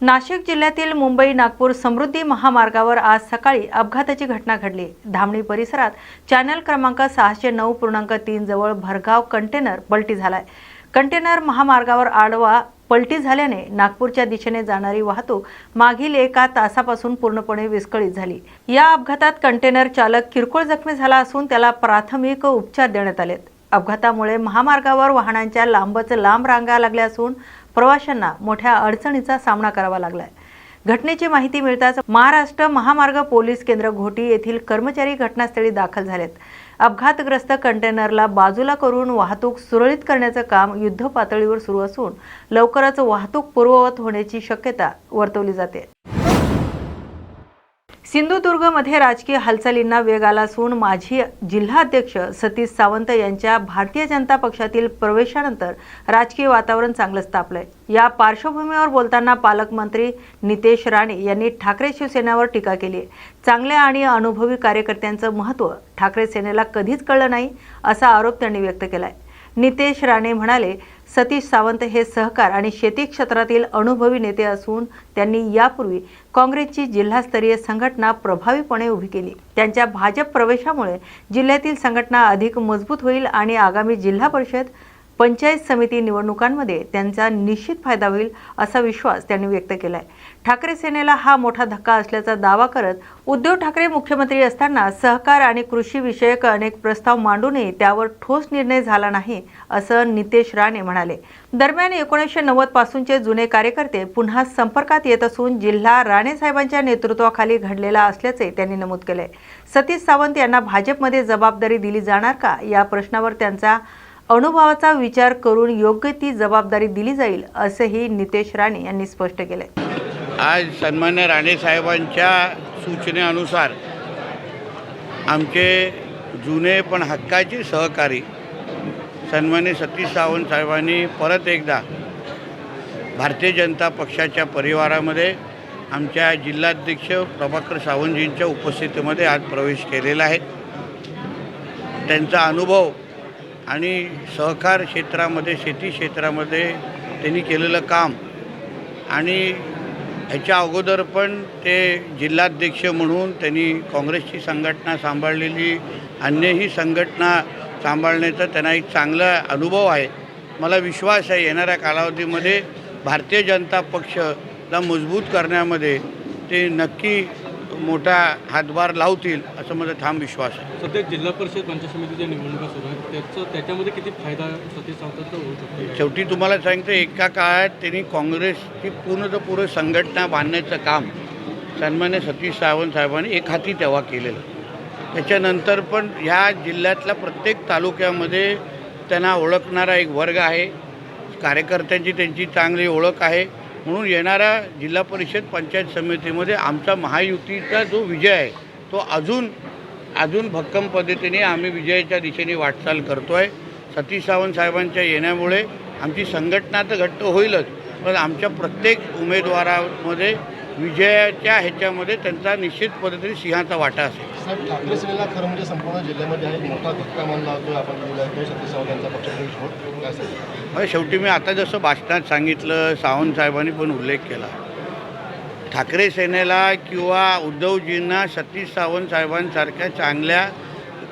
नाशिक जिल्ह्यातील मुंबई नागपूर समृद्धी महामार्गावर आज सकाळी अपघाताची घटना घडली. धामणी परिसरात चॅनल क्रमांक सहाशे नऊ पूर्णांक तीन जवळ भरगाव कंटेनर पलटी झालाय. कंटेनर महामार्गावर आडवा पलटी झाल्याने नागपूरच्या दिशेने जाणारी वाहतूक मागील एका तासापासून पूर्णपणे विस्कळीत झाली. या अपघातात कंटेनर चालक किरकोळ जखमी झाला असून त्याला प्राथमिक उपचार देण्यात आलेत. अपघातामुळे महामार्गावर वाहनांच्या लांबच लांब रांगा लागल्या असून प्रवाशांना मोठ्या अडचणीचा सामना करावा लागलाय. घटनेची माहिती मिळताच महाराष्ट्र महामार्ग पोलीस केंद्र घोटी येथील कर्मचारी घटनास्थळी दाखल झालेत. अपघातग्रस्त कंटेनरला बाजूला करून वाहतूक सुरळीत करण्याचं काम युद्ध पातळीवर सुरू असून लवकरच वाहतूक पूर्ववत होण्याची शक्यता वर्तवली जाते. सिंधुदुर्गमध्ये राजकीय हालचालींना वेग आला असून माजी जिल्हाध्यक्ष सतीश सावंत यांच्या भारतीय जनता पक्षातील प्रवेशानंतर राजकीय वातावरण चांगलंच तापलंय या पार्श्वभूमीवर बोलताना पालकमंत्री नितेश राणे यांनी ठाकरे शिवसेनेवर टीका केली आहे. चांगल्या आणि अनुभवी कार्यकर्त्यांचं महत्त्व ठाकरे सेनेला कधीच कळलं नाही असा आरोप त्यांनी व्यक्त केलाय. नितेश राणे म्हणाले सतीश सावंत हे सहकार आणि शेती क्षेत्रातील अनुभवी नेते असून त्यांनी यापूर्वी काँग्रेसची जिल्हास्तरीय संघटना प्रभावीपणे उभी केली. त्यांच्या भाजप प्रवेशामुळे जिल्ह्यातील संघटना अधिक मजबूत होईल आणि आगामी जिल्हा परिषद पंचायत समिती निवडणुकांमध्ये त्यांचा निश्चित फायदा होईल असा विश्वास त्यांनी व्यक्त केला आहे ठाकरे सेनेला हा मोठा धक्का असल्याचा दावा करत उद्धव ठाकरे मुख्यमंत्री असताना सहकार आणि कृषी विषयक अनेक प्रस्ताव मांडूनही त्यावर ठोस निर्णय झाला नाही असं नितेश राणे म्हणाले. दरम्यान एकोणीसशे नव्वद पासूनचे जुने कार्यकर्ते पुन्हा संपर्कात येत असून जिल्हा राणे साहेबांच्या नेतृत्वाखाली घडलेला असल्याचे त्यांनी नमूद केले सतीश सावंत यांना भाजपमध्ये जबाबदारी दिली जाणार का? या प्रश्नावर त्यांचा अनुभवाचा विचार करून योग्य ती जबाबदारी दिली जाईल असंही नितेश राणे यांनी स्पष्ट केले आज सन्मान्य राणेसाहेबांच्या सूचनेनुसार आमचे जुने पण हक्काचे सहकारी सन्मान्य सतीश सावंत साहेबांनी परत एकदा भारतीय जनता पक्षाच्या परिवारामध्ये आमच्या जिल्हाध्यक्ष प्रभाकर सावंतजींच्या उपस्थितीमध्ये आज प्रवेश केलेला आहे. त्यांचा अनुभव आणि सहकार क्षेत्रामध्ये शेती क्षेत्रामध्ये त्यांनी केलेलं काम आणि ह्याच्या अगोदर पण ते जिल्हाध्यक्ष म्हणून त्यांनी काँग्रेसची संघटना सांभाळलेली अन्यही संघटना सांभाळण्याचा त्यांना एक चांगला अनुभव आहे. मला विश्वास आहे येणाऱ्या कालावधीमध्ये भारतीय जनता पक्षला मजबूत करण्यामध्ये ते नक्की मोठा हातभार लावतील असं माझा ठाम विश्वास आहे. सध्या जिल्हा परिषद पंचायत समितीच्या निवडणुका सुरू आहेत. त्याचं त्याच्यामध्ये किती फायदा सतीश सावंतांचा होऊ शकतो? शेवटी तुम्हाला सांगतो एका काळात त्यांनी काँग्रेसची पूर्ण तर पूर्ण संघटना बांधण्याचं काम सन्मान्य सतीश सावंत साहेबांनी एक हाती तेव्हा केलेलं. त्याच्यानंतर पण ह्या जिल्ह्यातल्या प्रत्येक तालुक्यामध्ये त्यांना ओळखणारा एक वर्ग आहे. कार्यकर्त्यांची त्यांची चांगली ओळख आहे. म्हणून येणाऱ्या जिल्हा परिषद पंचायत समितीमध्ये आमचा महायुतीचा जो विजय आहे तो अजून अजून भक्कम पद्धतीने आम्ही विजयाच्या दिशेने वाटचाल करतो आहे सतीश सावंत साहेबांच्या येण्यामुळे आमची संघटना तर घट्ट होईलच पण आमच्या प्रत्येक उमेदवारामध्ये विजयाच्या ह्याच्यामध्ये त्यांचा निश्चित पद्धतीने सिंहाचा वाटा असेल. साहेब ठाकरे सेनेला खरं म्हणजे संपूर्ण जिल्ह्यामध्ये हा एक मोठा धक्का मानला होतो. आपण यांचा पक्षप्रवेश होत काय सांगितलं शेवटी मी आता जसं भाषणात सांगितलं सावंत साहेबांनी पण उल्लेख केला. ठाकरे सेनेला किंवा उद्धवजींना सतीश सावंत साहेबांसारख्या चांगल्या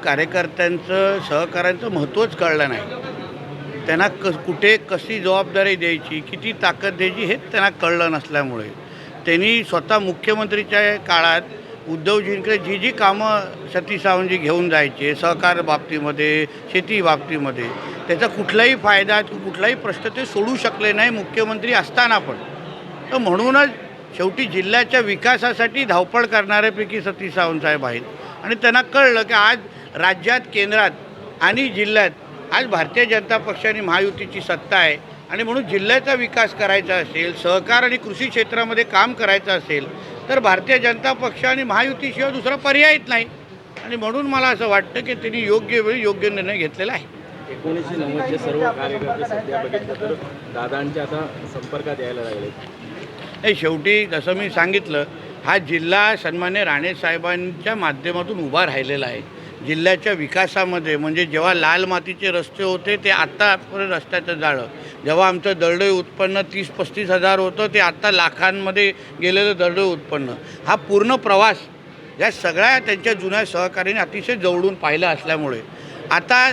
कार्यकर्त्यांचं सहकार्यांचं महत्त्वच कळलं नाही. त्यांना क कुठे कशी जबाबदारी द्यायची किती ताकद द्यायची हेच त्यांना कळलं नसल्यामुळे. त्यांनी स्वतः मुख्यमंत्रीच्या काळात उद्धवजींकडे जी जी कामं सतीश सावंतजी घेऊन जायचे सहकार बाबतीमध्ये शेती बाबतीमध्ये त्याचा कुठलाही फायदा कुठलाही प्रश्न ते सोडू शकले नाही मुख्यमंत्री असताना पण. तर म्हणूनच शेवटी जिल्ह्याच्या विकासासाठी धावपळ करणाऱ्यापैकी सतीश सावंतसाहेब आहेत. आणि त्यांना कळलं की आज राज्यात केंद्रात आणि जिल्ह्यात आज भारतीय जनता पक्षाने महायुतीची सत्ता आहे. आणि म्हणून जिल्ह्याचा विकास करायचा असेल सहकार आणि कृषी क्षेत्रामध्ये काम करायचं असेल तर भारतीय जनता पक्ष आणि महायुतीशिवाय दुसरा पर्यायच नाही. आणि म्हणून मला असं वाटतं की त्यांनी योग्य वेळी योग्य निर्णय घेतलेला आहे. एकोणीसशे नव्वदचे सर्व कार्यकर्ते सध्या बघितलं तर दादांचे आता संपर्कात यायला लागले. नाही शेवटी जसं मी सांगितलं हा जिल्हा सन्मान्य राणे साहेबांच्या माध्यमातून उभा राहिलेला आहे. जिल्ह्याच्या विकासामध्ये म्हणजे जेव्हा लाल मातीचे रस्ते होते ते आत्ता रस्त्याचं जाळं. जेव्हा आमचं दरडोई उत्पन्न तीस पस्तीस हजार होतं ते आत्ता लाखांमध्ये गेलेलं दरडोई उत्पन्न. हा पूर्ण प्रवास या सगळ्या त्यांच्या जुन्या सहकार्याने अतिशय जवळून पाहिलं असल्यामुळे. आता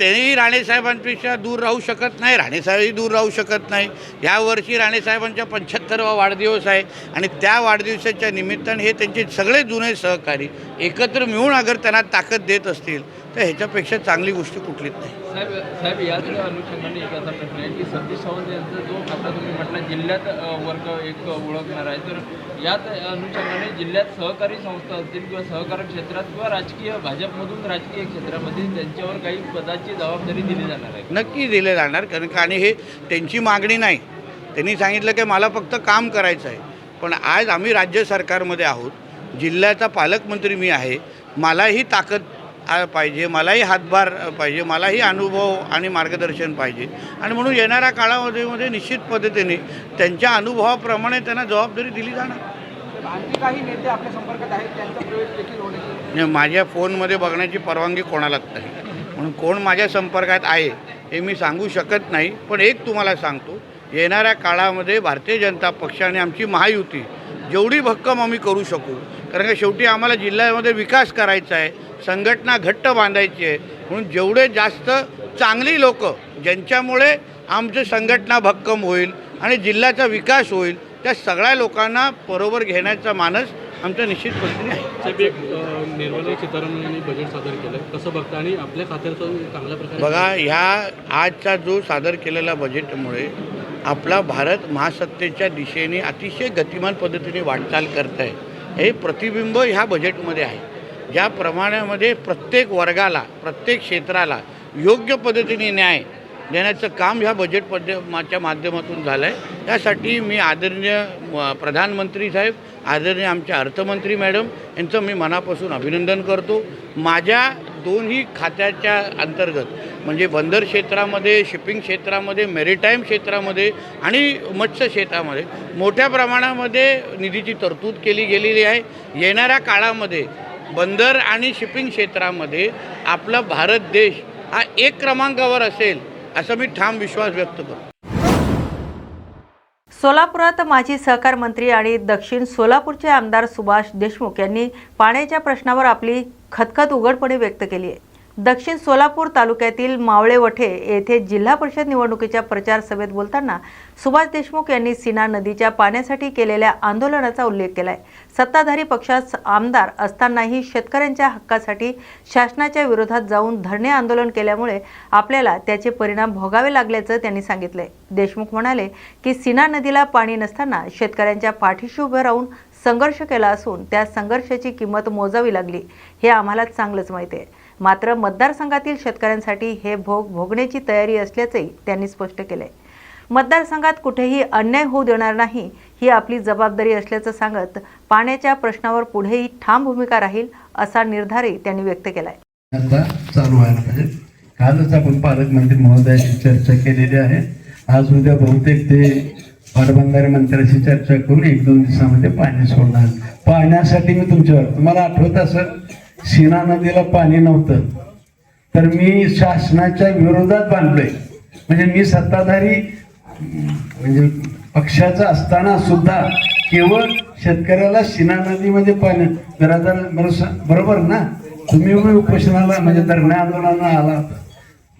तेही राणेसाहेबांपेक्षा दूर राहू शकत नाही राणेसाहेबही दूर राहू शकत नाही. यावर्षी राणेसाहेबांच्या पंच्याहत्तरवा वाढदिवस आहे आणि त्या वाढदिवसाच्या निमित्ताने हे त्यांचे सगळे जुने सहकारी एकत्र मिळून अगर त्यांना ताकद देत असतील तर ह्याच्यापेक्षा चांगली गोष्ट कुठलीच नाही. साहेब साहेब याच अनुषंगाने एक असा प्रश्न आहे की सतीश सावंत यांचा जो आता तुम्ही म्हटलं जिल्ह्यात वर्ग एक ओळखणार आहे. तर याच अनुषंगाने जिल्ह्यात सहकारी संस्था असतील किंवा सहकारी क्षेत्रात किंवा राजकीय भाजपमधून राजकीय क्षेत्रामध्ये त्यांच्यावर काही पदाची जबाबदारी दिली जाणार आहे नक्की दिले जाणार कारण का आणि हे त्यांची मागणी नाही. त्यांनी सांगितलं की मला फक्त काम करायचं आहे. पण आज आम्ही राज्य सरकारमध्ये आहोत. जिल्ह्याचा पालकमंत्री मी आहे. मलाही ताकद पाहिजे मलाही हातभार पाहिजे मलाही अनुभव आणि मार्गदर्शन पाहिजे. आणि म्हणून येणाऱ्या काळामध्ये मध्ये निश्चित पद्धतीने त्यांच्या अनुभवाप्रमाणे त्यांना जबाबदारी दिली जाणार. काही नेते आपल्या संपर्कात आहेत त्यांचा प्रवेश देखील होण्याची माझ्या फोनमध्ये बघण्याची परवानगी कोणालाच नाही. म्हणून कोण माझ्या संपर्कात आहे हे मी सांगू शकत नाही पण एक तुम्हाला सांगतो येणाऱ्या काळामध्ये भारतीय जनता पक्ष आणि आमची महायुती जेवढी भक्कम आम्ही करू शकू कारण का शेवटी आम्हाला जिल्ह्यामध्ये विकास करायचा आहे संघटना घट्ट बांधायची आहे. म्हणून जेवढे जास्त चांगली लोक ज्यांच्यामुळे आमची संघटना भक्कम होईल आणि जिल्ह्याचा विकास होईल त्या सगळ्या लोकांना बरोबर घेण्याचा मानस आमचा निश्चित पद्धतीने आहे. निर्मला सीतारामन यांनी बजेट सादर केलं कसं बघता? आणि आपल्या खात्याचं चांगल्या प्रकारे बघा ह्या आजचा जो सादर केलेला बजेटमुळे आपला भारत महासत्तेच्या दिशेने अतिशय गतिमान पद्धतीने वाटचाल करत आहे हे प्रतिबिंब ह्या बजेटमध्ये आहे. ज्या प्रमाणामध्ये प्रत्येक वर्गाला प्रत्येक क्षेत्राला योग्य पद्धतीने न्याय देण्याचं काम ह्या बजेट पद्धमाच्या माध्यमातून झालं आहे त्यासाठी मी आदरणीय म, प्रधानमंत्री साहेब आदरणीय आमच्या अर्थमंत्री मॅडम यांचं मी मनापासून अभिनंदन करतो. माझ्या दोन्ही खात्याच्या अंतर्गत म्हणजे बंदर क्षेत्रामध्ये शिपिंग क्षेत्रामध्ये मेरिटाईम क्षेत्रामध्ये आणि मत्स्य क्षेत्रामध्ये मोठ्या प्रमाणामध्ये निधीची तरतूद केली गेलेली आहे. येणाऱ्या काळामध्ये बंदर आणि शिपिंग क्षेत्रामध्ये आपला भारत देश हा एक क्रमांकावर असेल असा मी ठाम विश्वास व्यक्त करतो. सोलापुरात माजी सहकार मंत्री आणि दक्षिण सोलापूरचे आमदार सुभाष देशमुख यांनी पाण्याच्या प्रश्नावर आपली खतखत उघडपणे व्यक्त केली आहे. दक्षिण सोलापूर तालुक्यातील मावळेवठे येथे जिल्हा परिषद निवडणुकीच्या प्रचार सभेत बोलताना सुभाष देशमुख यांनी सीना नदीच्या पाण्यासाठी केलेल्या आंदोलनाचा उल्लेख केलाय. सत्ताधारी पक्षात आमदार असतानाही शेतकऱ्यांच्या हक्कासाठी शासनाच्या विरोधात जाऊन धरणे आंदोलन केल्यामुळे आपल्याला त्याचे परिणाम भोगावे लागल्याचं त्यांनी सांगितले देशमुख म्हणाले की सीना नदीला पाणी नसताना शेतकऱ्यांच्या पाठीशी उभे राहून संघर्ष केला असून त्या संघर्षाची किंमत मोजावी लागली. हे आम्हाला चांगलंच माहिती आहे. मात्र मतदारसंघातील शेतकऱ्यांसाठी हे भोग भोगण्याची तयारी असल्याचंही त्यांनी स्पष्ट केलंय. मतदारसंघात कुठेही अन्याय होऊ देणार नाही ही आपली जबाबदारी असल्याचं सांगत पाण्याच्या प्रश्नावर पुढेही ठाम भूमिका राहील असा निर्धारही त्यांनी व्यक्त केलाय. चालू व्हायला पाहिजे. कालच आपण पालकमंत्री महोदयाशी चर्चा केलेली आहे. आज उद्या बहुतेक ते पाटबंधारे मंत्र्याशी चर्चा करून एक दोन दिवसामध्ये पाणी सोडणार. पाण्यासाठी मी तुमच्यावर तुम्हाला आठवत असं सीना नदीला पाणी नव्हतं. तर मी शासनाच्या विरोधात बांधलोय. म्हणजे मी सत्ताधारी म्हणजे पक्षाचा असताना सुद्धा केवळ शेतकऱ्याला सीना नदीमध्ये पाणी जरा जरा बरोबर ना? तुम्ही उपोषणाला म्हणजे धरणे आंदोलनाला आला होता.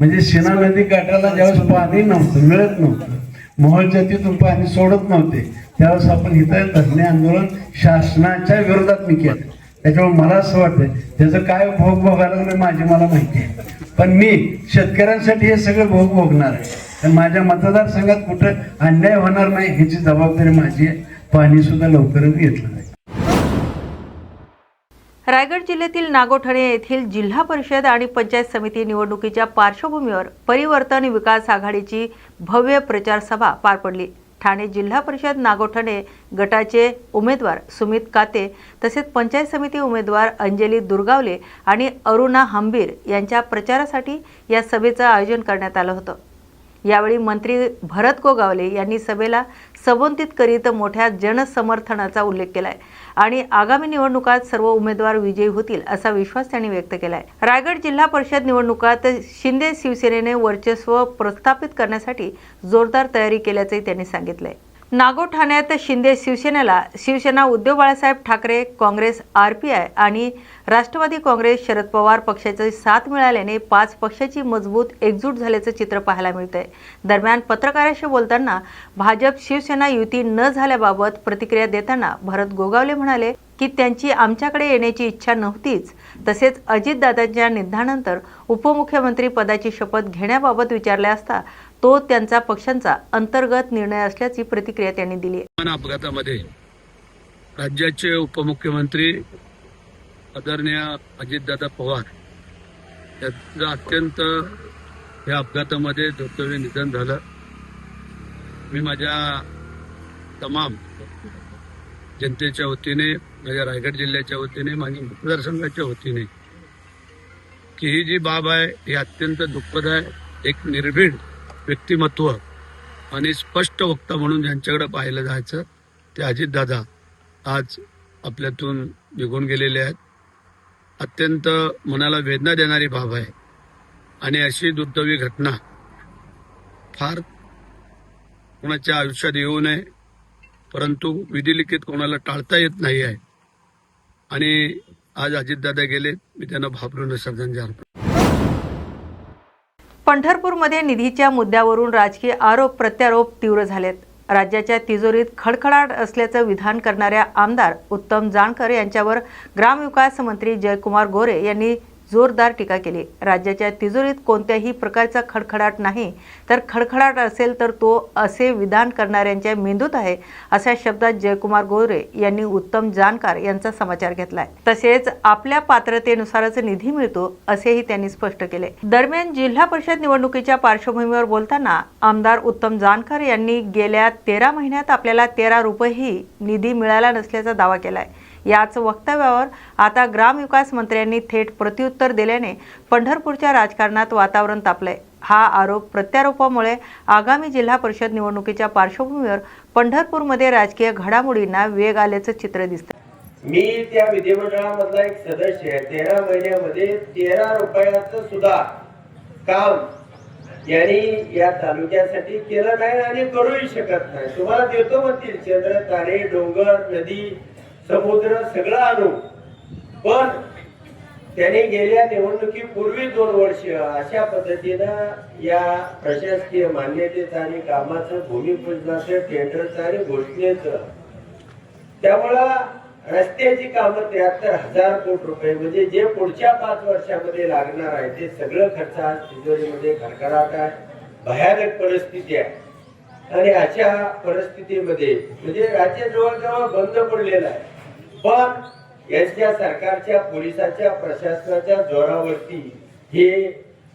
म्हणजे सीना नदी काठाला ज्यावेळेस पाणी नव्हतं मिळत नव्हतं मोहोळच्या तिथून पाणी सोडत नव्हते त्यावेळेस आपण इथं धरणे आंदोलन शासनाच्या विरोधात मी केलं. त्याच्यामुळे मला असं वाटतं त्याचं काय भोग भोगायला लागलं माझी मला माहिती आहे. पण मी शेतकऱ्यांसाठी हे सगळं भोग भोगणार आहे. तर माझ्या मतदारसंघात कुठं अन्याय होणार नाही ह्याची जबाबदारी माझी आहे. पाणी सुद्धा लवकरच घेतलं नाही रायगड जिल्ह्यातील नागोठणे येथील जिल्हा परिषद आणि पंचायत समिती निवडणुकीच्या पार्श्वभूमीवर परिवर्तन विकास आघाडीची भव्य प्रचारसभा पार पडली. ठाणे जिल्हा परिषद नागोठणे गटाचे उमेदवार सुमित काते तसेच पंचायत समिती उमेदवार अंजली दुर्गावले आणि अरुणा हंबीर यांच्या प्रचारासाठी या सभेचं आयोजन करण्यात आलं होतं. यावेळी मंत्री भरत गोगावले यांनी सभेला संबोधित करीत मोठ्या जनसमर्थनाचा उल्लेख केलाय. आणि आगामी निवडणुकात सर्व उमेदवार विजयी होतील असा विश्वास त्यांनी व्यक्त केलाय. रायगड जिल्हा परिषद निवडणुकात शिंदे शिवसेनेने वर्चस्व प्रस्थापित करण्यासाठी जोरदार तयारी केल्याचंही त्यांनी सांगितलंय. नागो ठाण्यात शिंदे शिवसेनेला Shiv Sena Uddhav Balasaheb Thackeray Congress R P I आणि राष्ट्रवादी काँग्रेस शरद पवार पक्षाचे साथ मिळाल्याने पाच पक्षाची मजबूत एकजूट झाल्याचं चित्र पाहायला मिळतंय. दरम्यान पत्रकारांशी बोलताना भाजप शिवसेना युती न झाल्याबाबत प्रतिक्रिया देताना भरत गोगावले म्हणाले की त्यांची आमच्याकडे येण्याची इच्छा नव्हतीच. तसेच अजितदादांच्या निधनानंतर उपमुख्यमंत्री पदाची शपथ घेण्याबाबत विचारले असता तो त्यांचा पक्षांचा अंतर्गत निर्णय असल्याची प्रतिक्रिया त्यांनी दिली अपघातामध्ये राज्याचे उपमुख्यमंत्री आदरणीय अजितदादा पवार यांचं अत्यंत या अपघातामध्ये दुर्दैवी निधन झालं. मी माझ्या तमाम जनतेच्या वतीने माझ्या रायगड जिल्ह्याच्या वतीने माझ्या मतदारसंघाच्या वतीने की ही जी बाब आहे ही अत्यंत दुःखद आहे एक निर्भीड व्यक्तिमत्व आणि स्पष्ट वक्ता म्हणून ज्यांच्याकडे पाहिलं जायचं ते अजितदादा आज आपल्यातून निघून गेलेले आहेत. अत्यंत मनाला वेदना देणारी बाब आहे. आणि अशी दुर्दैवी घटना फार कोणाच्या आयुष्यात येऊ नये परंतु विधिलिखित कोणाला टाळता येत नाही आहे. आणि आज अजितदादा गेले मी त्यांना भाबरून श्रद्धांजली अर्पण पंढरपूरमध्ये निधीच्या मुद्द्यावरून राजकीय आरोप प्रत्यारोप तीव्र झालेत. राज्याच्या तिजोरीत खडखडाट असल्याचं विधान करणाऱ्या आमदार उत्तम जानकर यांच्यावर ग्रामविकास मंत्री जयकुमार गोरे यांनी जोरदार टीका केली. राज्याच्या तिजोरीत कोणत्याही प्रकारचा खडखडाट नाही. तर खडखडाट असेल तर तो असे विधान करणाऱ्यांच्या मेंदूत आहे अशा शब्दात जयकुमार गोरे यांनी उत्तम जानकार यांचा समाचार घेतलाय. तसेच आपल्या पात्रतेनुसारच निधी मिळतो असेही त्यांनी स्पष्ट केले. दरम्यान जिल्हा परिषद निवडणुकीच्या पार्श्वभूमीवर बोलताना आमदार उत्तम जानकर यांनी गेल्या तेरा महिन्यात आपल्याला तेरा रुपयेही निधी मिळाला नसल्याचा दावा केलाय. याच वक्तव्यावर आता ग्रामविकास मंत्र्यांनी थेट प्रत्युत्तर दिल्याने पंढरपूरच्या राजकारणात वातावरण तापलंय. हा आरोप प्रत्यारोपामुळे आगामी जिल्हा परिषद निवडणुकीच्या पार्श्वभूमीवर पंढरपूरमध्ये राजकीय घडामोडींना वेग आल्याचं चित्र दिसतं मी त्या विधिमंडळामधला एक सदस्य आहे. तेरा महिन्यामध्ये तेरा रुपयाचं सुद्धा काम यांनी या तालुक्यासाठी केलं नाही आणि करूही शकत नाही. तुम्हाला देतो म्हणतील चंद्र तारे डोंगर नदी समुद्र सगळा आणू. पण त्याने गेल्या निवडणुकीपूर्वी दोन वर्ष अशा पद्धतीनं या प्रशासकीय मान्यतेचं आणि कामाचं भूमिपूजनाचं टेंडरचं आणि घोषणेचं त्यामुळं रस्त्याची कामं त्र्याहत्तर हजार कोटी रुपये म्हणजे जे पुढच्या पाच वर्षामध्ये लागणार आहे ते सगळं खर्च आज तिजोरीमध्ये खडखडाट आहे भयानक परिस्थिती आहे. आणि अशा परिस्थितीमध्ये म्हणजे राज्य जवळजवळ बंद पडलेलं आहे. पण यांच्या सरकारच्या पोलिसाच्या प्रशासनाच्या जोरावरती हे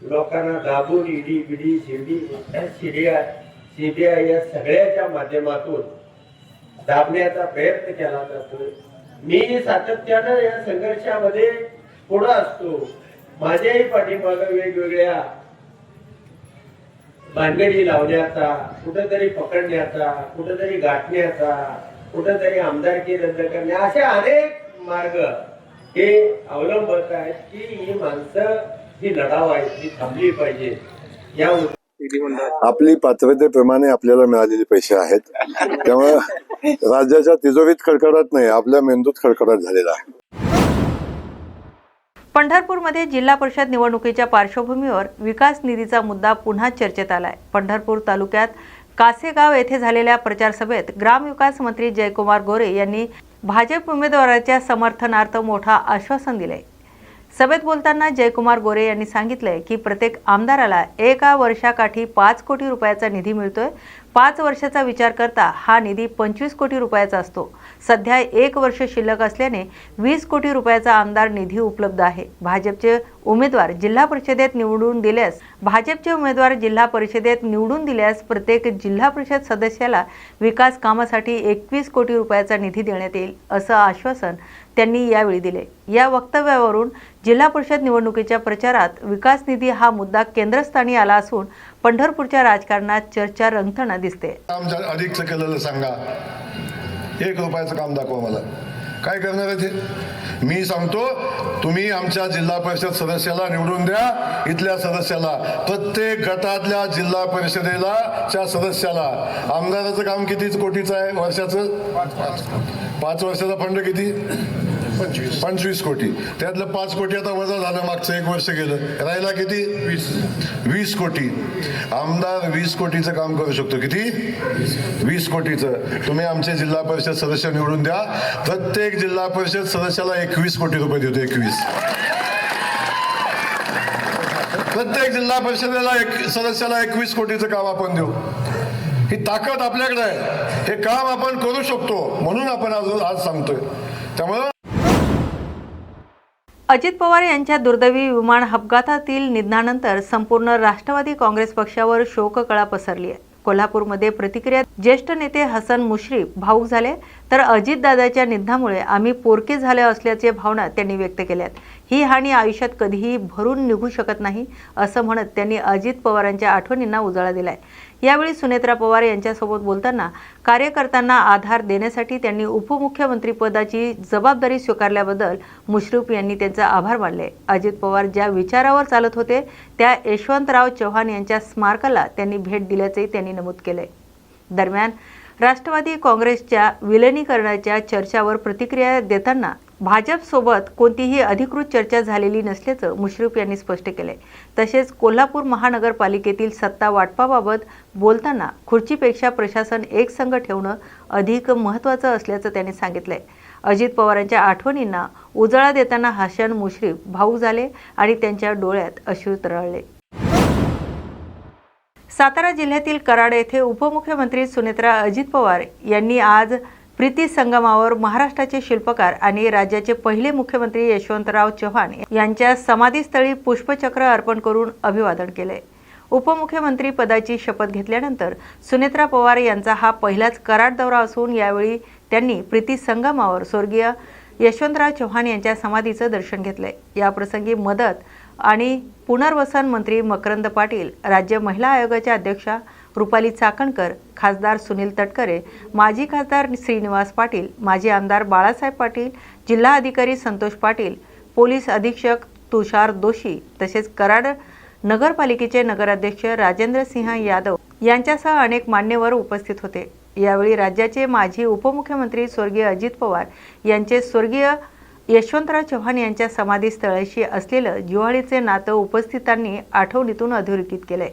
लोकांना दाबून ईडी बिडी शिडी सीडीआय सीबीआय या सगळ्याच्या माध्यमातून दाबण्याचा प्रयत्न केला जातोय. मी सातत्यानं या संघर्षामध्ये पुढं असतो. माझ्याही पाठीमागं वेगवेगळ्या भानगडी लावण्याचा कुठेतरी पकडण्याचा कुठेतरी गाठण्याचा कुठेतरी आमदारकी रद्द करण्या असे अनेक मार्ग हे अवलंबत आहेत की ही माणसं ही लढाव आहेत ही थांबली पाहिजे. या आपली पात्रतेप्रमाणे आपल्याला मिळालेले पैसे आहेत. त्यामुळे राज्याच्या तिजोरीत खडखडाट नाही आपल्या मेंदूत खडखडाट झालेला आहे. पंढरपूरमध्ये जिल्हा परिषद निवडणुकीच्या पार्श्वभूमीवर विकास निधीचा मुद्दा पुन्हा चर्चेत आलाय. पंढरपूर तालुक्यात कासेगाव येथे झालेल्या प्रचार सभेत ग्रामविकास मंत्री जयकुमार गोरे यांनी भाजप उमेदवाराच्या समर्थनार्थ मोठा आश्वासन दिले. सभेत बोलताना जयकुमार गोरे यांनी सांगितलंय की प्रत्येक आमदाराला एका वर्षाकाठी पाच कोटी रुपयाचा निधी मिळतोय. पाच वर्षाचा विचार करता हा निधी पंचवीस कोटी रुपयाचा असतो. सध्या एक वर्ष शिल्लक असल्याने वीस कोटी रुपयाचा आमदार निधी उपलब्ध आहे. भाजपचे उमेदवार जिल्हा परिषदेत निवडून दिल्यास भाजपचे उमेदवार जिल्हा परिषदेत निवडून दिल्यास प्रत्येक जिल्हा परिषद सदस्याला विकास कामासाठी एकवीस कोटी रुपयाचा निधी देण्यात येईल असं आश्वासन त्यांनी यावेळी दिले. या वक्तव्यावरून जिल्हा परिषद निवडणुकीच्या प्रचारात विकास निधी हा मुद्दा केंद्रस्थानी आला असून पंढरपूरच्या राजकारणात चर्चा रंगताना दिसते. काम अधिकचं केलेलं सांगा. एक रुपयाचं काम दाखवा मला. काय करणार आहे ते? मी सांगतो तुम्ही आमच्या जिल्हा परिषद सदस्याला निवडून द्या इथल्या सदस्याला. प्रत्येक गटातल्या जिल्हा परिषदेला च्या सदस्याला. आमदाराचं काम किती? कोटीचं आहे वर्षाचं. पाच वर्षाचा फंड किती? पंचवीस. पंचवीस कोटी. त्यातलं पाच कोटी आता वजा झालं मागचं एक वर्ष गेलं. राहिला किती? वीस. वीस कोटी. आमदार वीस कोटीचं काम करू शकतो. किती? वीस कोटीचं. तुम्ही आमचे जिल्हा परिषद सदस्य निवडून द्या. प्रत्येक जिल्हा परिषद सदस्याला एकवीस कोटी रुपये देतो एकवीस. प्रत्येक जिल्हा परिषदेला एक सदस्याला एकवीस कोटीचं काम आपण देऊ. ही ताकद आपल्याकडे आहे. हे काम आपण करू शकतो म्हणून आपण आज आज सांगतोय. त्यामुळं अजित पवार यांच्या दुर्दैवी विमान अपघातातील निधनानंतर संपूर्ण राष्ट्रवादी काँग्रेस पक्षावर शोककळा पसरली आहे. कोल्हापूरमध्ये प्रतिक्रिया ज्येष्ठ नेते हसन मुश्रीफ भाऊक झाले. तर अजितदादाच्या निधनामुळे आम्ही पोरके झाले असल्याचे भावना त्यांनी व्यक्त केल्यात. ही हानी आयुष्यात कधीही भरून निघू शकत नाही असं म्हणत त्यांनी अजित पवारांच्या आठवणींना उजाळा दिलाय. यावेळी सुनेत्रा पवार यांच्यासोबत बोलताना कार्यकर्त्यांना आधार देण्यासाठी त्यांनी उपमुख्यमंत्रीपदाची जबाबदारी स्वीकारल्याबद्दल मुश्रीफ यांनी त्यांचे आभार मानले. अजित पवार ज्या विचारावर चालत होते त्या यशवंतराव चव्हाण यांच्या स्मारकाला त्यांनी भेट दिल्याचंही त्यांनी नमूद केलंय. दरम्यान राष्ट्रवादी काँग्रेसच्या विलनीकरणाच्या चर्चावर प्रतिक्रिया देताना भाजपसोबत कोणतीही अधिकृत चर्चा झालेली नसल्याचं मुश्रीफ यांनी स्पष्ट केले तसेच कोल्हापूर महानगरपालिकेतील सत्ता वाटपाबाबत बोलताना खुर्चीपेक्षा प्रशासन एकसंघ ठेवणं अधिक महत्त्वाचं असल्याचं त्यांनी सांगितलंय. अजित पवारांच्या आठवणींना उजाळा देताना हसन मुश्रीफ भाऊ झाले आणि त्यांच्या डोळ्यात अश्रू तरळले. सातारा जिल्ह्यातील कराड येथे उपमुख्यमंत्री सुनेत्रा अजित पवार यांनी आज प्रीती संगमावर महाराष्ट्राचे शिल्पकार आणि राज्याचे पहिले मुख्यमंत्री यशवंतराव चव्हाण यांच्या समाधीस्थळी पुष्पचक्र अर्पण करून अभिवादन केले. उपमुख्यमंत्री पदाची शपथ घेतल्यानंतर सुनेत्रा पवार यांचा हा पहिलाच कराड दौरा असून यावेळी त्यांनी प्रीती संगमावर स्वर्गीय यशवंतराव चव्हाण यांच्या समाधीचं दर्शन घेतलंय याप्रसंगी मदत आणि पुनर्वसन मंत्री मकरंद पाटील राज्य महिला आयोगाच्या अध्यक्षा रुपाली चाकणकर खासदार सुनील तटकरे माजी खासदार श्रीनिवास पाटील माजी आमदार बाळासाहेब पाटील जिल्हा अधिकारी संतोष पाटील पोलीस अधीक्षक तुषार दोशी तसेच कराड नगरपालिकेचे नगराध्यक्ष राजेंद्र सिंह यादव यांच्यासह अनेक मान्यवर उपस्थित होते. यावेळी राज्याचे माजी उपमुख्यमंत्री स्वर्गीय अजित पवार यांचे स्वर्गीय यशवंतराव चव्हाण यांच्या समाधीस्थळाशी असलेलं जिव्हाळीचे नातं उपस्थितांनी आठवणीतून अधोरेखित केलंय.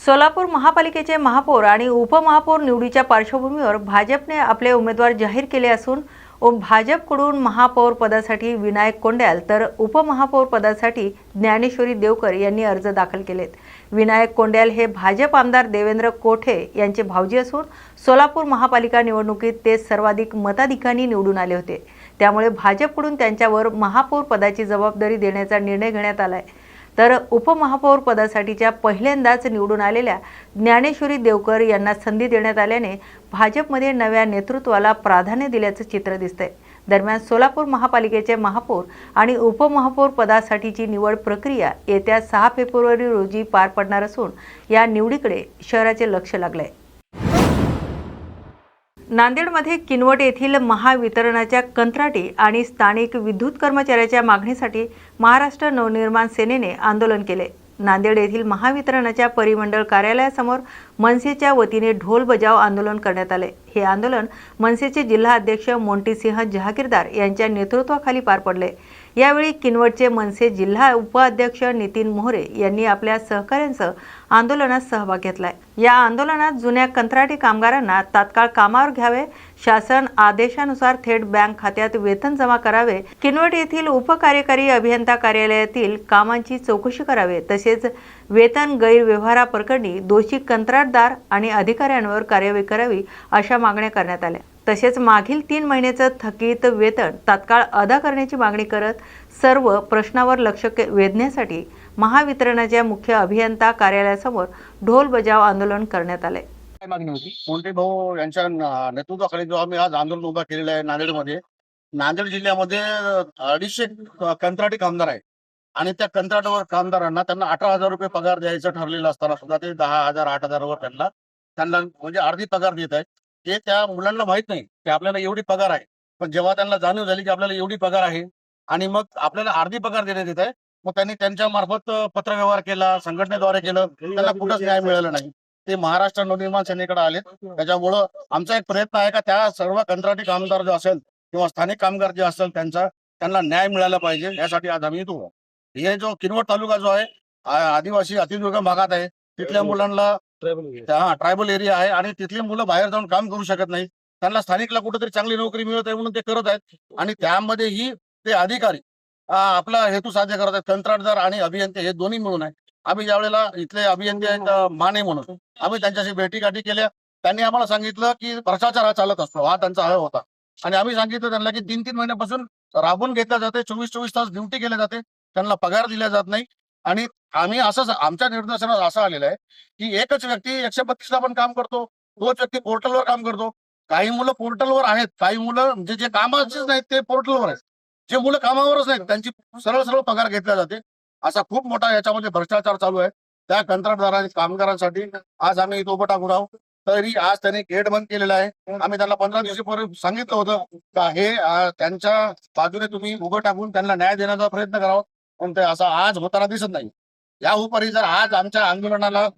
सोलापूर महापालिकेचे महापौर आणि उपमहापौर निवडीच्या पार्श्वभूमीवर भाजपने आपले उमेदवार जाहीर केले असून व भाजपकडून महापौर पदासाठी विनायक कोंड्याल तर उपमहापौर पदासाठी ज्ञानेश्वरी देवकर यांनी अर्ज दाखल केलेत. विनायक कोंड्याल हे भाजप आमदार देवेंद्र कोठे यांचे भावजी असून सोलापूर महापालिका निवडणुकीत ते सर्वाधिक मताधिकांनी निवडून आले होते. त्यामुळे भाजपकडून त्यांच्यावर महापौर पदाची जबाबदारी देण्याचा निर्णय घेण्यात आला आहे तर उपमहापौर पदासाठीच्या पहिल्यांदाच निवडून आलेल्या ज्ञानेश्वरी देवकर यांना संधी देण्यात आल्याने भाजपमध्ये नव्या नेतृत्वाला प्राधान्य दिल्याचं चित्र दिसतंय. दरम्यान सोलापूर महापालिकेचे महापौर आणि उपमहापौर पदासाठीची निवड प्रक्रिया येत्या सहा फेब्रुवारी रोजी पार पडणार असून या निवडीकडे शहराचे लक्ष लागलंय. नांदेडमध्ये किनवट येथील महावितरणाच्या कंत्राटी आणि स्थानिक विद्युत कर्मचाऱ्याच्या मागणीसाठी महाराष्ट्र नवनिर्माण सेनेने आंदोलन केले. नांदेड येथील महावितरणाच्या परिमंडळ कार्यालयासमोर मनसेच्या वतीने ढोल बजाव आंदोलन करण्यात आले. हे आंदोलन मनसेचे जिल्हा अध्यक्ष मोंटीसिंह जहागीरदार यांच्या नेतृत्वाखाली पार पडले. यावेळी किनवटचे मनसे जिल्हा उपाध्यक्ष नितीन मोहरे यांनी आपल्या सहकाऱ्यांसह आंदोलनात सहभाग घेतलाय. या आंदोलनात जुन्या कंत्राटी कामगारांना तात्काळ कामावर घ्यावे शासन आदेशानुसार थेट बँक खात्यात वेतन जमा करावे किनवट येथील उपकार्यकारी अभियंता कार्यालयातील कामांची चौकशी करावे तसेच वेतन गैरव्यवहाराप्रकरणी दोषी कंत्राटदार आणि अधिकाऱ्यांवर कार्यवाही करावी अशा मागण्या करण्यात आल्या. तसेच मागील तीन महिन्याचं थकीत वेतन तात्काळ अदा करण्याची मागणी करत सर्व प्रश्नावर लक्ष के- वेधण्यासाठी महावितरणाच्या मुख्य अभियंता कार्यालयासमोर ढोल बजाव आंदोलन करण्यात आले. काय मागणी होती? मोंटे भाऊ यांच्या नेतृत्वाखाली जो आम्ही आज आंदोलन उभा केलेलं आहे नांदेडमध्ये नांदेड जिल्ह्यामध्ये अडीचशे कंत्राटी कामगार आहे आणि त्या कंत्राटावर कामगारांना त्यांना अठरा हजार रुपये पगार द्यायचं ठरलेलं असताना सुद्धा ते दहा हजार आठ हजारवर त्यांना त्यांना म्हणजे अर्धी पगार देत आहेत. ते त्या मुलांना माहीत नाही की आपल्याला एवढी पगार आहे. पण जेव्हा त्यांना जाणीव झाली की आपल्याला एवढी पगार आहे आणि मग आपल्याला अर्धी पगार देण्यात येत आहे मग त्यांनी त्यांच्या मार्फत पत्रव्यवहार केला संघटनेद्वारे केलं. त्यांना कुठंच न्याय मिळाला नाही. ते महाराष्ट्र नवनिर्माण सेनेकडे आले. त्याच्यामुळं आमचा एक प्रयत्न आहे का त्या सर्व कंत्राटी कामगार जो असेल किंवा स्थानिक कामगार जे असेल त्यांचा त्यांना न्याय मिळाला पाहिजे यासाठी आज आम्ही येतो हे जो किनवट तालुका जो आहे आदिवासी अतिदुर्गम भागात आहे तिथल्या मुलांना ट्रायबल एरिया आहे आणि तिथली मुलं बाहेर जाऊन काम करू शकत नाही. त्यांना स्थानिकला कुठेतरी चांगली नोकरी मिळत आहे म्हणून ते करत आहेत. आणि त्यामध्येही ते अधिकारी आपला हेतू साध्य करत आहेत. कंत्राटदार आणि अभियंते हे दोन्ही मिळून आहे. आम्ही ज्यावेळेला इथले अभियंते आहेत माने म्हणून आम्ही त्यांच्याशी भेटीगाठी केल्या. त्यांनी आम्हाला सांगितलं की भ्रष्टाचार हा चालत असतो. हा त्यांचा हळ होता. आणि आम्ही सांगितलं त्यांना की तीन तीन महिन्यापासून राबून घेतल्या जाते चोवीस चोवीस तास ड्युटी केल्या जाते. त्यांना पगार दिला जात नाही. आणि आम्ही असंच आमच्या निर्देशनात असं आलेलं आहे की एकच व्यक्ती एकशे बत्तीसला पण काम करतो तोच व्यक्ती पोर्टलवर काम करतो. काही मुलं पोर्टलवर आहेत काही मुलं म्हणजे जे कामाचेच नाहीत ते पोर्टलवर आहेत. जे मुलं कामावरच नाहीत त्यांची सरळ सरळ पगार घेतला जाते. असा खूप मोठा याच्यामध्ये भ्रष्टाचार चालू आहे. त्या कंत्राटदारांनी कामगारांसाठी आज आम्ही इथं उभं टाकून आहोत तरी आज त्यांनी गेट बंद केलेला आहे. आम्ही त्यांना पंधरा दिवसापूर्वी सांगितलं होतं का हे त्यांच्या बाजूने तुम्ही उभं टाकून त्यांना न्याय देण्याचा प्रयत्न करावा. पण ते असं आज होताना दिसत नाही. या उपरी जर आज आमच्या आंदोलनाला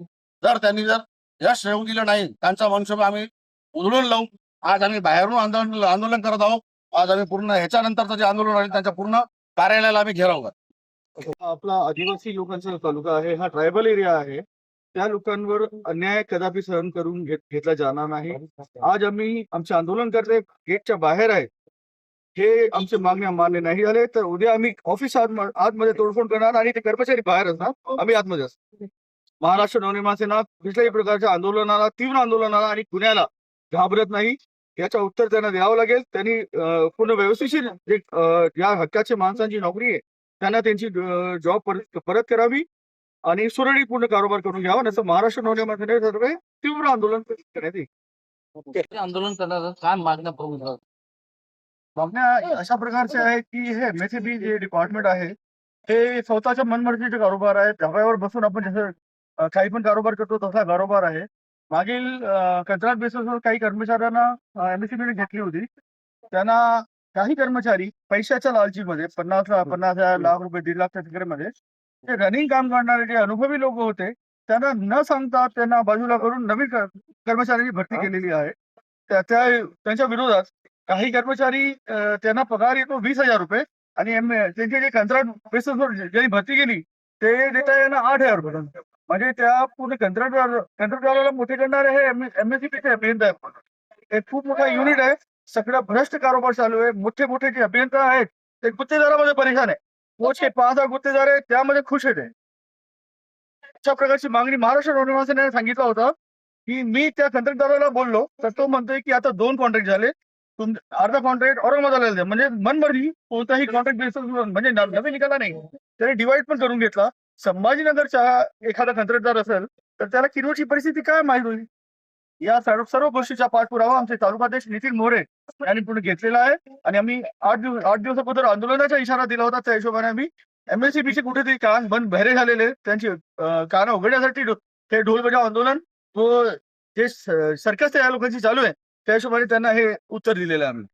जर त्यांनी जर यश येऊ दिलं नाही त्यांचा मनसुबा आम्ही उधळून लावू. आज आम्ही बाहेरून आंदोलन आंदोलन करत आहोत. आज आम्ही पूर्ण ह्याच्यानंतरचं जे आंदोलन आहे त्यांच्या पूर्ण कार्यालयाला आम्ही घेराव आपला आदिवासी लोकांचा तालुका आहे हा ट्रायबल एरिया आहे. त्या लोकांवर अन्याय कदापि सहन करून घेत घेतला जाणार नाही. आज आम्ही आमचे आंदोलनकर्ते गेटच्या बाहेर आहेत हे आमचे मागण्या मान्य नाही झाले तर उद्या आम्ही ऑफिस आत आतमध्ये तोडफोड करणार आणि ते कर्मचारी बाहेर असणार. आम्ही आतमध्ये असणार. महाराष्ट्र नवनिर्माण सेना कुठल्याही प्रकारच्या आंदोलनाला तीव्र आंदोलनाला आणि गुन्ह्याला घाबरत नाही. याचं उत्तर त्यांना द्यावं लागेल. त्यांनी पूर्ण व्यवस्थिशीर जे या हक्काच्या माणसांची नोकरी आहे त्यांना त्यांची जॉब परत परत करावी आणि सुरळीतपूर्ण कारोबार करून घ्यावा. नसं महाराष्ट्र नवनिर्माण सेनेतर्फे तीव्र आंदोलन करण्यात येईल. आंदोलन करणार काय मागण्या मागण्या अशा प्रकारच्या आहेत की हे एमएससीबी जे डिपार्टमेंट आहे हे स्वतःच्या मनमर्जीचे कारोबार आहे धाब्यावर बसून आपण जसं काही पण कारोबार करतो तसा कारोबार आहे. मागील कंत्राट बेसिसवर काही कर्मचाऱ्यांना एमएससीबीने घेतली होती. त्यांना काही कर्मचारी पैशाच्या लालचीमध्ये पन्नास पन्नास हजार लाख रुपये दीड लाखच्या तिकडेमध्ये ते रनिंग काम करणारे जे अनुभवी लोक होते त्यांना न सांगता त्यांना बाजूला करून नवीन कर- कर्मचाऱ्यांची भरती केलेली आहे. त्या- त्यांच्या विरोधात काही कर्मचारी त्यांना पगार येतो वीस हजार रुपये आणि एम त्यांचे जे कंत्राट बेसिसवर ज्यांनी भरती केली ते देता येणं आठ हजार रुपये म्हणजे त्या पूर्ण कंत्राटदार कंत्राटदाराला मोठे करणारे हे एमएससीपीचे अभियंता. आहे एक खूप मोठा युनिट आहे. सगळं भ्रष्ट कारोबार चालू आहे. मोठे मोठे जे अभियंता आहेत ते गुत्तेदारामध्ये परेशान आहे. मोठे पाच हजार गुत्तेदार आहेत त्यामध्ये खुश आहेत अशा प्रकारची मागणी महाराष्ट्र सेनेने सांगितलं होतं की मी त्या कंत्राटदाराला बोललो तर तो म्हणतोय की आता दोन कॉन्ट्रॅक्ट झाले अर्धा कॉन्ट्रॅक्ट औरंगाबादला द्या. म्हणजे मनमर्जी कोणताही कॉन्ट्रॅक्ट बेसिस म्हणजे नवीन निघाला नाही. त्याने डिवाइड पण करून घेतला. संभाजीनगरचा एखादा कंत्राटदार असेल तर त्याला किरवटची परिस्थिती काय माहीत होईल? या सर्व सर्व गोष्टीचा पाठपुरावा आमचे तालुकाध्यक्ष नितीन मोरे यांनी पूर्ण घेतलेला आहे. आणि आम्ही आठ दिवस आठ दिवसापूर्वी आंदोलनाचा इशारा दिला होता. त्या हिशोबाने आम्ही एमएससीबीचे कुठेतरी कान बंद बहिरे झालेले त्यांची कान उघडण्यासाठी हे ढोल बजाव आंदोलन व जे सर्कस त्या लोकांची चालू आहे त्या हिशोबाने त्यांना हे उत्तर दिलेलं आहे आम्ही.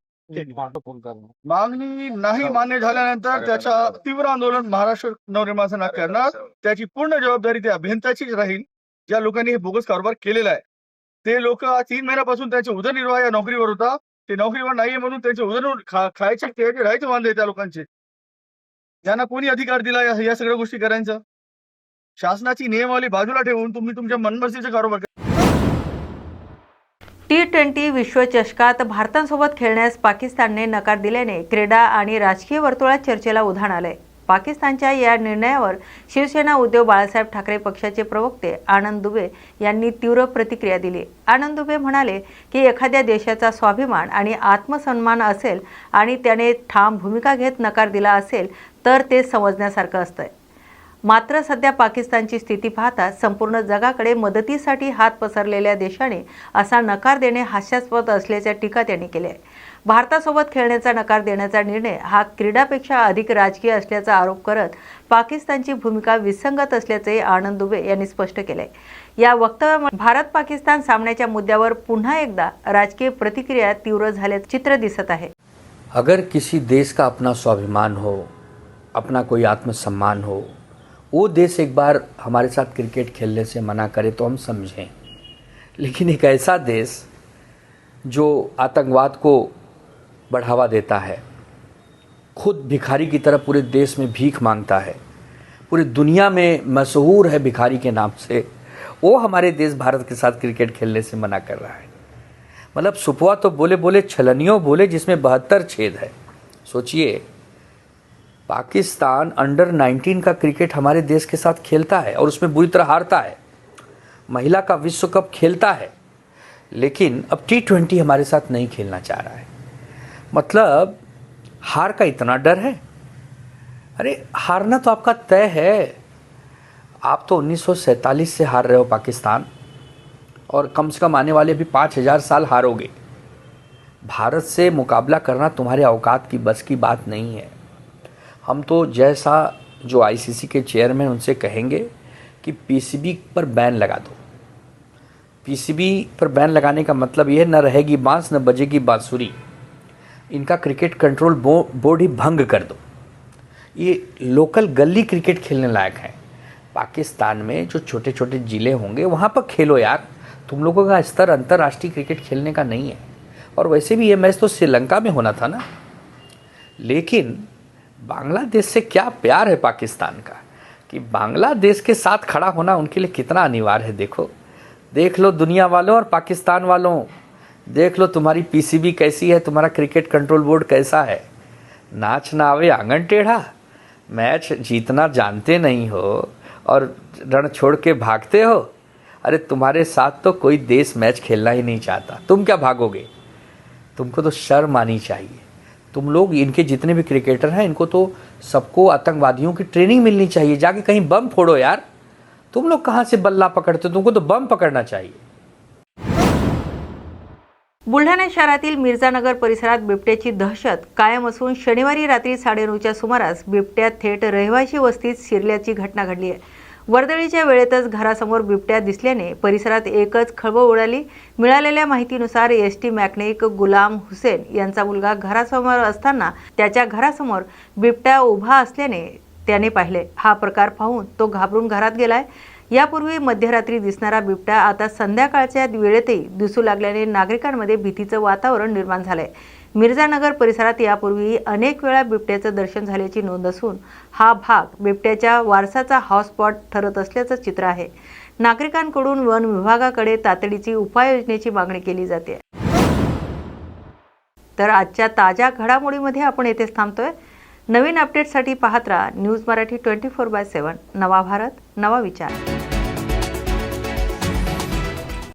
मागणी नाही मान्य झाल्यानंतर त्याच्या तीव्र आंदोलन महाराष्ट्र नवनिर्माण सेना करणार. त्याची पूर्ण जबाबदारी त्या अभियंत्याचीच राहील. ज्या लोकांनी हे बोगस कारभार केलेला आहे. ते लोक तीन महिन्यापासून त्यांचे उदरनिर्वाह या नोकरीवर होता. ते नोकरीवर नाहीये म्हणून त्यांचे उदर खा खायचे प्यायचे राहायचे वांदे त्या लोकांचे. त्यांना कोणी अधिकार दिला या या सगळ्या गोष्टी करायचं? शासनाची नियमावली बाजूला ठेवून तुम्ही तुमच्या मनमर्जीचे कारोबार टी ट्वेंटी विश्वचषकात भारतासोबत खेळण्यास पाकिस्तानने नकार दिल्याने क्रीडा आणि राजकीय वर्तुळात चर्चेला उधाण आलंय. पाकिस्तानच्या या निर्णयावर शिवसेना उद्धव बाळासाहेब ठाकरे पक्षाचे प्रवक्ते आनंद दुबे यांनी तीव्र प्रतिक्रिया दिली. आनंद दुबे म्हणाले की एखाद्या देशाचा स्वाभिमान आणि आत्मसन्मान असेल आणि त्याने ठाम भूमिका घेत नकार दिला असेल तर ते समजण्यासारखं असतंय. मात्र सध्या पाकिस्तानची स्थिती पाहता संपूर्ण जगाकडे मदतीसाठी हात पसरलेल्या देशाने असा नकार देणे हास्यास्पद असल्याच्या टीका त्यांनी केली आहे भारतासोबत खेळण्याचा नकार देण्याचा निर्णय हा क्रीडापेक्षा अधिक राजकीय असल्याचा आरोप करत पाकिस्तानची भूमिका विसंगत असल्याचे आनंद दुबे यांनी स्पष्ट केले या वक्तव्यामुळे भारत पाकिस्तान सामन्याच्या मुद्द्यावर पुन्हा एकदा राजकीय प्रतिक्रिया तीव्र झाल्याचे चित्र दिसत आहे. अगर किसी देश का अपना स्वाभिमान हो अपना कोई आत्मसम्मान हो वो देश एक बार हमारे साथ क्रिकेट खेलने से मना करे तो हम समझें। लेकिन एक ऐसा देश जो आतंकवाद को बढ़ावा देता है, खुद भिखारी की तरह पूरे देश में भीख माँगता है, पूरी दुनिया में मशहूर है भिखारी के नाम से, वो हमारे देश भारत के साथ क्रिकेट खेलने से मना कर रहा है। मतलब सुपवा तो बोले बोले छलनियों बोले जिसमें बहत्तर छेद है। सोचिए पाकिस्तान अंडर 19 का क्रिकेट हमारे देश के साथ खेलता है और उसमें बुरी तरह हारता है। महिला का विश्व कप खेलता है, लेकिन अब टी ट्वेंटी हमारे साथ नहीं खेलना चाह रहा है। मतलब हार का इतना डर है? अरे, हारना तो आपका तय है। आप तो 1947 से हार रहे हो पाकिस्तान, और कम से कम आने वाले भी पाँच हज़ार साल हारोगे। भारत से मुकाबला करना तुम्हारे औकात की बस की बात नहीं है। हम तो जैसा जो आईसीसी के चेयरमैन उनसे कहेंगे कि पीसीबी पर बैन लगा दो। पीसीबी पर बैन लगाने का मतलब ये न रहेगी बाँस न बजेगी बांसुरी। इनका क्रिकेट कंट्रोल बो, बोर्ड ही भंग कर दो। ये लोकल गली क्रिकेट खेलने लायक है। पाकिस्तान में जो छोटे छोटे ज़िले होंगे वहाँ पर खेलो यार। तुम लोगों का स्तर अंतर्राष्ट्रीय क्रिकेट खेलने का नहीं है। और वैसे भी ये मैच तो श्रीलंका में होना था ना। लेकिन बांग्लादेश से क्या प्यार है पाकिस्तान का? कि बांग्लादेश के साथ खड़ा होना उनके लिए कितना अनिवार्य है, देखो। देख लो दुनिया वालों और पाकिस्तान वालों। देख लो तुम्हारी पीसीबी कैसी है, तुम्हारा क्रिकेट कंट्रोल बोर्ड कैसा है। नाच ना आवे आँगन टेढ़ा। मैच जीतना जानते नहीं हो और रण छोड़ के भागते हो। अरे तुम्हारे साथ तो कोई देश मैच खेलना ही नहीं चाहता। तुम क्या भागोगे? तुमको तो शर्म आनी चाहिए। तुम लोग इनके जितने भी क्रिकेटर हैं इनको तो सबको आतंकवादियों की ट्रेनिंग मिलनी चाहिए। जाके कहीं बम फोड़ो यार। तुम लोग कहाँ से बल्ला पकड़ते हो? तुमको तो बम पकड़ना चाहिए। बुलढाणा शहरातील मिर्झानगर परिसरात बिबट्याची दहशत कायम असून शनिवारी रात्री साडेनऊच्या सुमारास बिबट्या थेट रहिवाशी वस्तीत शिरल्याची घटना घडली आहे. वर्दळीच्या वेळेतच घरासमोर बिबट्या दिसल्याने परिसरात एकच खळबळ उडाली. मिळालेल्या माहितीनुसार S T mechanic Ghulam Hussain यांचा मुलगा घरासमोर असताना त्याच्या घरासमोर बिबट्या उभा असल्याने त्याने पाहिले. हा प्रकार पाहून तो घाबरून घरात गेलाय. यापूर्वी मध्यरात्री दिसणारा बिबट्या आता संध्याकाळच्या वेळेतही दिसू लागल्याने नागरिकांमध्ये भीतीचं वातावरण निर्माण झालंय. मिर्झानगर परिसरात यापूर्वी अनेक वेळा बिबट्याचं दर्शन झाल्याची नोंद असून हा भाग बिबट्याच्या वारसाचा हॉटस्पॉट ठरत असल्याचं चित्र आहे. नागरिकांकडून वन विभागाकडे तातडीची उपाययोजनेची मागणी केली जाते. तर आजच्या ताज्या घडामोडीमध्ये आपण येथेच थांबतोय. नवीन अपडेटसाठी पाहत राहा. News Marathi twenty four by seven नवा भारत नवा विचार.